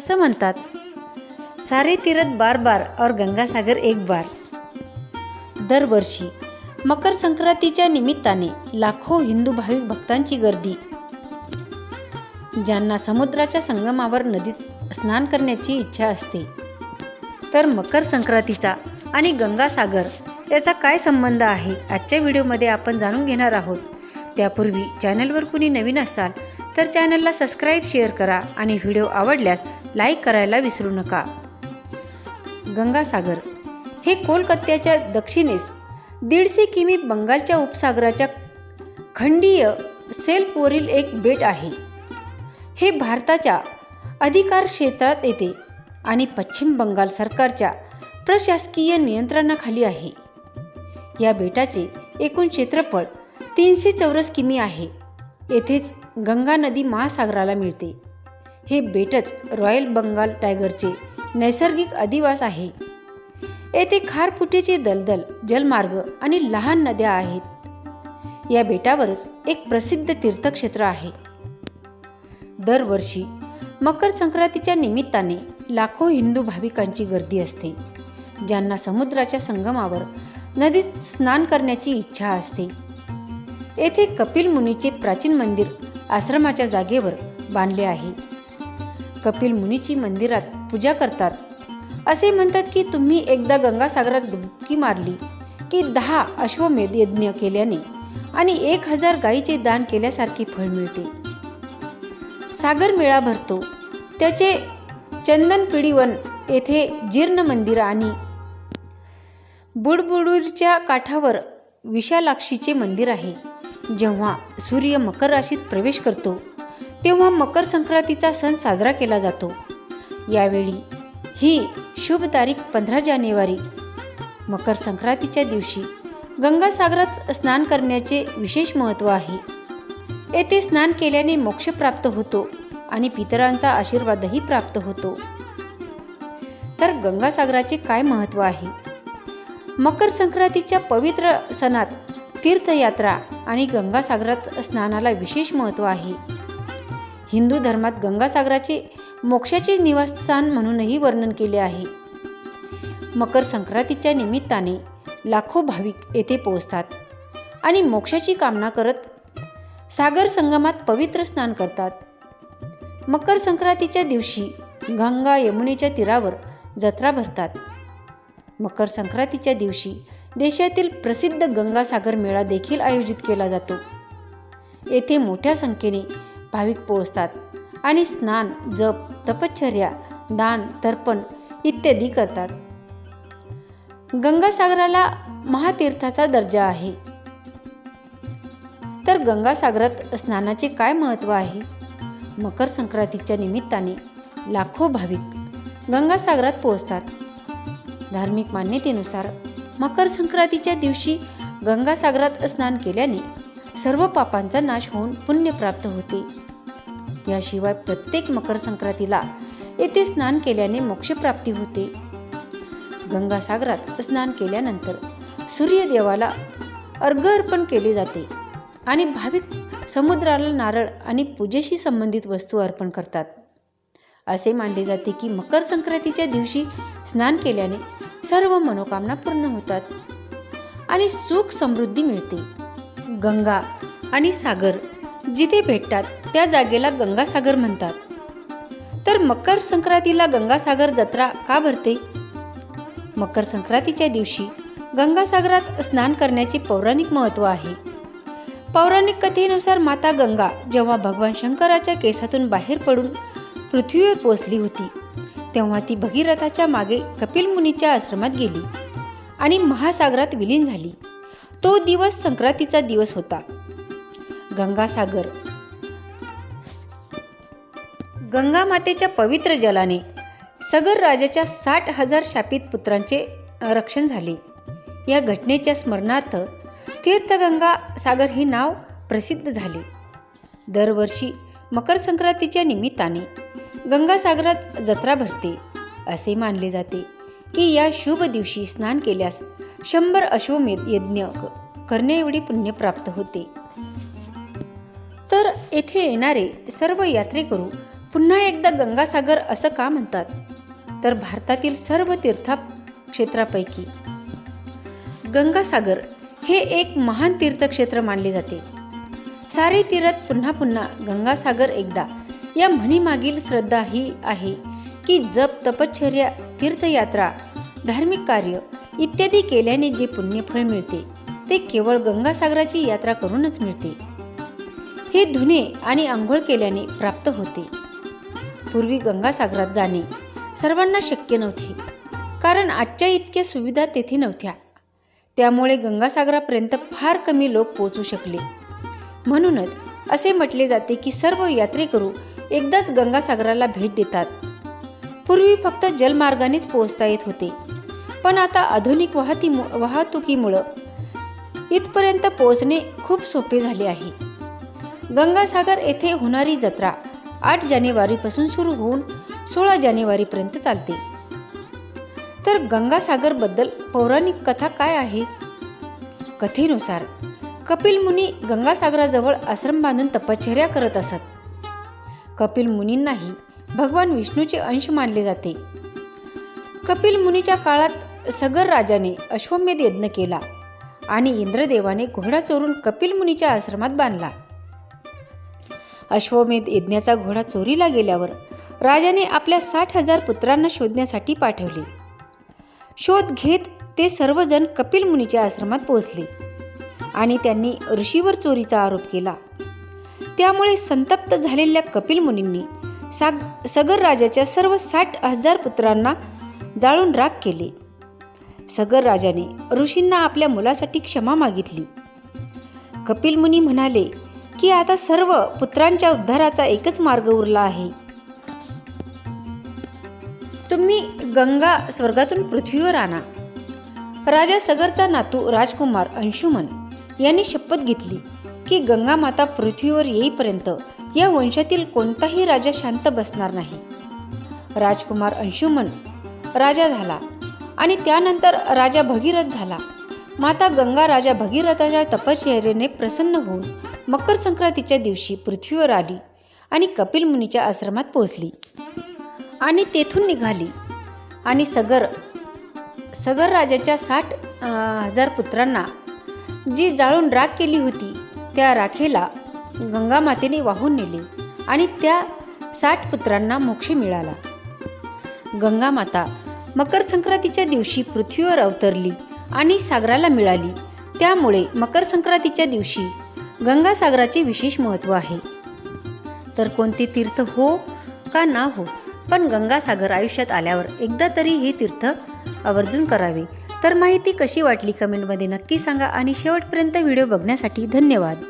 असं म्हणतात सारे तीरथ बार बार और गंगासागर एक बार. दरवर्षी मकर संक्रांतीच्या निमित्ताने लाखो हिंदू भाविक भक्तांची गर्दी ज्यांना समुद्राच्या संगमावर नदीत स्नान करण्याची इच्छा असते. तर मकर संक्रांतीचा आणि गंगासागर याचा काय संबंध आहे? आजच्या व्हिडिओमध्ये आपण जाणून घेणार आहोत. त्यापूर्वी चॅनलवर कुणी नवीन असाल तर चॅनलला सबस्क्राईब शेअर करा आणि व्हिडिओ आवडल्यास लाईक करायला विसरू नका. गंगासागर हे कोलकात्याच्या दक्षिणेस दीडशे किमी बंगालच्या उपसागराच्या खंडीय सेल्फवरील एक बेट आहे. हे भारताच्या अधिकार क्षेत्रात येते आणि पश्चिम बंगाल सरकारच्या प्रशासकीय नियंत्रणाखाली आहे. या बेटाचे एकूण क्षेत्रफळ तीनशे चौरस किमी आहे. येथेच गंगा नदी महासागराला मिळते. हे बेटच रॉयल बंगाल टायगरचे नैसर्गिक अधिवास आहे. येथे खारफुटीचे दलदल जलमार्ग आणि लहान नद्या आहेत. या बेटावरच एक प्रसिद्ध तीर्थक्षेत्र आहे. दरवर्षी मकर संक्रांतीच्या निमित्ताने लाखो हिंदू भाविकांची गर्दी असते ज्यांना समुद्राच्या संगमावर नदीत स्नान करण्याची इच्छा असते. येथे कपिल मुनीचे प्राचीन मंदिर आश्रमाच्या जागेवर बांधले आहे. कपिल मुनीची मंदिरात पूजा करतात. असे म्हणतात की तुम्ही एकदा गंगासागरात डुबकी मारली की दहा अश्वमेध यज्ञ केल्याने आणि एक हजार गायीचे दान केल्यासारखे फळ मिळते. सागर मेळा भरतो. त्याचे चंदन पिढीवन येथे जीर्ण मंदिर आणि बुडबुडूरच्या काठावर विशालाक्षीचे मंदिर आहे. जेव्हा सूर्य मकर राशीत प्रवेश करतो तेव्हा मकर संक्रांतीचा सण साजरा केला जातो. यावेळी ही शुभ तारीख पंधरा जानेवारी मकर संक्रांतीच्या दिवशी गंगासागरात स्नान करण्याचे विशेष महत्त्व आहे. येथे स्नान केल्याने मोक्ष प्राप्त होतो आणि पितरांचा आशीर्वादही प्राप्त होतो. तर गंगासागराचे काय महत्त्व आहे? मकर संक्रांतीच्या पवित्र सणात तीर्थयात्रा आणि गंगासागरात स्नानाला विशेष महत्त्व आहे. हिंदू धर्मात गंगासागराचे मोक्षाचे निवासस्थान म्हणूनही वर्णन केले आहे. मकर संक्रांतीच्या निमित्ताने लाखो भाविक येथे पोहोचतात आणि मोक्षाची कामना करत सागर संगमात पवित्र स्नान करतात. मकर संक्रांतीच्या दिवशी गंगा यमुनेच्या तीरावर जत्रा भरतात. मकर संक्रांतीच्या दिवशी देशातील प्रसिद्ध गंगासागर मेळा देखील आयोजित केला जातो. येथे मोठ्या संख्येने भाविक पोहोचतात आणि स्नान जप तपश्चर्या दान तर्पण इत्यादी करतात. गंगासागराला महातीर्थाचा दर्जा आहे. तर गंगासागरात स्नानाचे काय महत्त्व आहे? मकर संक्रांतीच्या निमित्ताने लाखो भाविक गंगासागरात पोहोचतात. धार्मिक मान्यतेनुसार मकर संक्रांतीच्या दिवशी गंगासागरात स्नान केल्याने सर्व पापांचा नाश होऊन पुण्य प्राप्त होते. याशिवाय प्रत्येक मकर संक्रांतीला येथे स्नान केल्याने मोक्षप्राप्ती होते. गंगासागरात स्नान केल्यानंतर सूर्यदेवाला अर्घ अर्पण केले जाते आणि भाविक समुद्राला नारळ आणि पूजेशी संबंधित वस्तू अर्पण करतात. असे मानले जाते की मकर संक्रांतीच्या दिवशी स्नान केल्याने सर्व मनोकामना पूर्ण होतात आणि सुख समृद्धी मिळते. गंगा आणि सागर जिथे भेटतात त्या जागेला गंगासागर म्हणतात. तर मकर संक्रांतीला गंगासागर जत्रा का भरते? मकर संक्रांतीच्या दिवशी गंगासागरात स्नान करण्याचे पौराणिक महत्त्व आहे. पौराणिक कथेनुसार माता गंगा जेव्हा भगवान शंकराच्या केसातून बाहेर पडून पृथ्वीवर पोचली होती. तेव्हा ती भगीरथाच्या मागे कपिल मुनीच्या आश्रमात गेली आणि महासागरात विलीन झाली. तो दिवस संक्रांतीचा दिवस होता. गंगासागर गंगा मातेच्या पवित्र जलाने सगर राजाच्या साठ हजार शापित पुत्रांचे रक्षण झाले. या घटनेच्या स्मरणार्थ तीर्थगंगा सागर हे नाव प्रसिद्ध झाले. दरवर्षी मकर संक्रांतीच्या निमित्ताने गंगासागरात जत्रा भरते असे मानले जाते की या शुभ दिवशी स्नान केल्यास शंभर अश्वमेध यज्ञ करणे एवढी पुण्य प्राप्त होते. तर येथे येणारे सर्व यात्रेकरू पुन्हा एकदा गंगासागर असं का म्हणतात? तर भारतातील सर्व तीर्थक्षेत्रापैकी गंगासागर हे एक महान तीर्थक्षेत्र मानले जाते. सारे तीर्थ पुन्हा पुन्हा गंगासागर एकदा या म्हणीमागील श्रद्धा ही आहे की जप तपश्चर्या तीर्थयात्रा धार्मिक कार्य इत्यादी केल्याने जे पुण्यफळ मिळते ते केवळ गंगासागराची यात्रा करूनच मिळते. हे धुणे आणि आंघोळ केल्याने प्राप्त होते. पूर्वी गंगासागरात जाणे सर्वांना शक्य नव्हते कारण आजच्या इतक्या सुविधा तेथे नव्हत्या. त्यामुळे गंगासागरापर्यंत फार कमी लोक पोचू शकले. म्हणूनच असे म्हटले जाते की सर्व यात्रेकरू एकदाच गंगासागराला भेट देतात. पूर्वी फक्त जलमार्गानेच पोहोचता येत होते. पण आता आधुनिक वाहती वाहतुकीमुळं इथपर्यंत पोहोचणे खूप सोपे झाले आहे. गंगासागर येथे होणारी जत्रा आठ जानेवारीपासून सुरू होऊन सोळा जानेवारीपर्यंत चालते. तर गंगासागरबद्दल पौराणिक कथा काय आहे? कथेनुसार कपिल मुनी गंगासागराजवळ आश्रम बांधून तपश्चर्या करत असत. कपिल मुनींनाही भगवान विष्णूचे अंश मानले जाते. कपिल मुनीच्या काळात सगर राजाने अश्वमेध यज्ञ केला आणि इंद्रदेवाने घोडा चोरून कपिल मुनीच्या आश्रमात बांधला. अश्वमेध यज्ञाचा घोडा चोरीला गेल्यावर राजाने आपल्या साठ हजार पुत्रांना शोधण्यासाठी पाठवले. शोध घेत ते सर्वजण कपिल मुनीच्या आश्रमात पोहोचले आणि त्यांनी ऋषीवर चोरीचा आरोप केला. त्यामुळे संतप्त झालेल्या कपिल मुनींनी साग सगर राजाच्या सर्व साठ हजार पुत्रांना जाळून राग केले. सगर राजाने ऋषींना आपल्या मुलासाठी क्षमा मागितली. कपिल मुनी म्हणाले की आता सर्व पुत्रांच्या उद्धाराचा एकच मार्ग उरला आहे. तुम्ही गंगा स्वर्गातून पृथ्वीवर आणा. राजा सगरचा नातू राजकुमार अंशुमन यांनी शपथ घेतली की गंगा माता पृथ्वीवर येईपर्यंत या वंशातील कोणताही राजा शांत बसणार नाही. राजकुमार अंशुमन राजा झाला आणि त्यानंतर राजा भगीरथ झाला. माता गंगा राजा भगीरथाच्या तपश्चर्येने प्रसन्न होऊन मकर संक्रांतीच्या दिवशी पृथ्वीवर आली आणि कपिल मुनीच्या आश्रमात पोहोचली. आणि तेथून निघाली. आणि सगर सगर राजाच्या साठ हजार पुत्रांना जी जाळून राख केली होती त्या राखेला गंगामातेने वाहून नेले आणि त्या साठ पुत्रांना मोक्ष मिळाला. गंगामाता मकर संक्रांतीच्या दिवशी पृथ्वीवर अवतरली आणि सागराला मिळाली. त्यामुळे मकर संक्रांतीच्या दिवशी गंगासागराचे विशेष महत्त्व आहे. तर कोणते तीर्थ हो का ना हो पण गंगासागर आयुष्यात आल्यावर एकदा तरी हे तीर्थ आवर्जून करावे. तर माहिती कशी वाटली कमेंटमध्ये नक्की सांगा आणि शेवटपर्यंत व्हिडिओ बघण्यासाठी धन्यवाद.